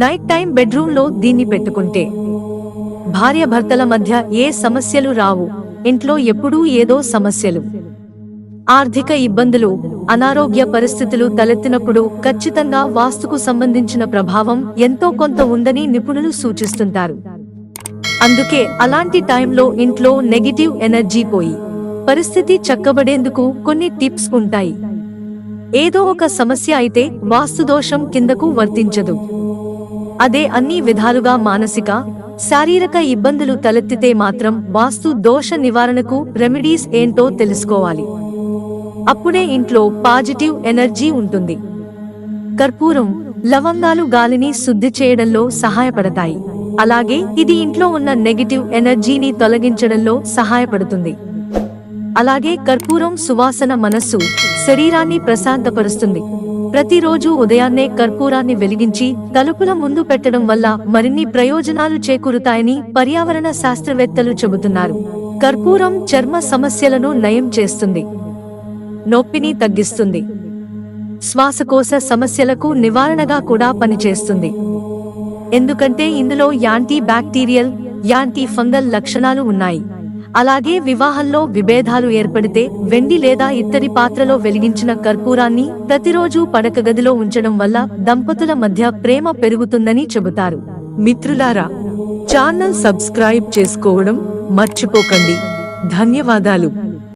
Night time బెడ్రూమ్లో దీన్ని పెట్టుకుంటే. భార్య భర్తల మధ్య ఏ సమస్యలు రావు. ఇంట్లో ఎప్పుడూ ఏదో సమస్యలు. ఆర్థిక ఇబ్బందులు అనారోగ్య పరిస్థితులు తలెత్తినప్పుడు ఖచ్చితంగా వాస్తుకు సంబంధించిన ప్రభావం ఎంతో కొంత ఉందని నిపుణులు సూచిస్తుంటారు. అందుకే అలాంటి టైంలో ఇంట్లో నెగిటివ్ ఎనర్జీ పోయి పరిస్థితి చక్కబడేందుకు కొన్ని టిప్స్ ఉంటాయి. ఏదో ఒక సమస్య అయితే వాస్తు దోషం కిందకు వర్తించదు. అదే అన్ని విధాలుగా మానసిక శారీరక ఇబ్బందులు తలెత్తితే మాత్రం వాస్తు దోష నివారణకు రెమెడీస్ ఏంటో తెలుసుకోవాలి. అప్పుడే ఇంట్లో పాజిటివ్ ఎనర్జీ ఉంటుంది. కర్పూరం లవంగాలు గాలిని శుద్ధి చేయడంలో సహాయపడతాయి. అలాగే ఇది ఇంట్లో ఉన్న నెగిటివ్ ఎనర్జీని తొలగించడంలో సహాయపడుతుంది. అలాగే కర్పూరం సువాసన మనస్సు శరీరాన్ని ప్రశాంతపరుస్తుంది. ప్రతిరోజు ఉదయాన్నే కర్పూరాన్ని వెలిగించి తలుపుల ముందు పెట్టడం వల్ల మరిన్ని ప్రయోజనాలు చేకూరుతాయని పర్యావరణ శాస్త్రవేత్తలు చెబుతున్నారు. కర్పూరం చర్మ సమస్యలను నయం చేస్తుంది. నొప్పిని తగ్గిస్తుంది. శ్వాసకోశ సమస్యలకు నివారణగా కూడా పనిచేస్తుంది. ఎందుకంటే ఇందులో యాంటీ బ్యాక్టీరియల్ యాంటీ ఫంగల్ లక్షణాలు ఉన్నాయి. అలాగే వివాహంలో విభేదాలు ఏర్పడితే వెండి లేదా ఇత్తడి పాత్రలో వెలిగించిన కర్పూరాన్ని ప్రతిరోజు పడక గదిలో ఉంచడం వల్ల దంపతుల మధ్య ప్రేమ పెరుగుతుందని చెబుతారు. మిత్రులారా ఛానల్ సబ్స్క్రైబ్ చేసుకోవడం మర్చిపోకండి. ధన్యవాదాలు.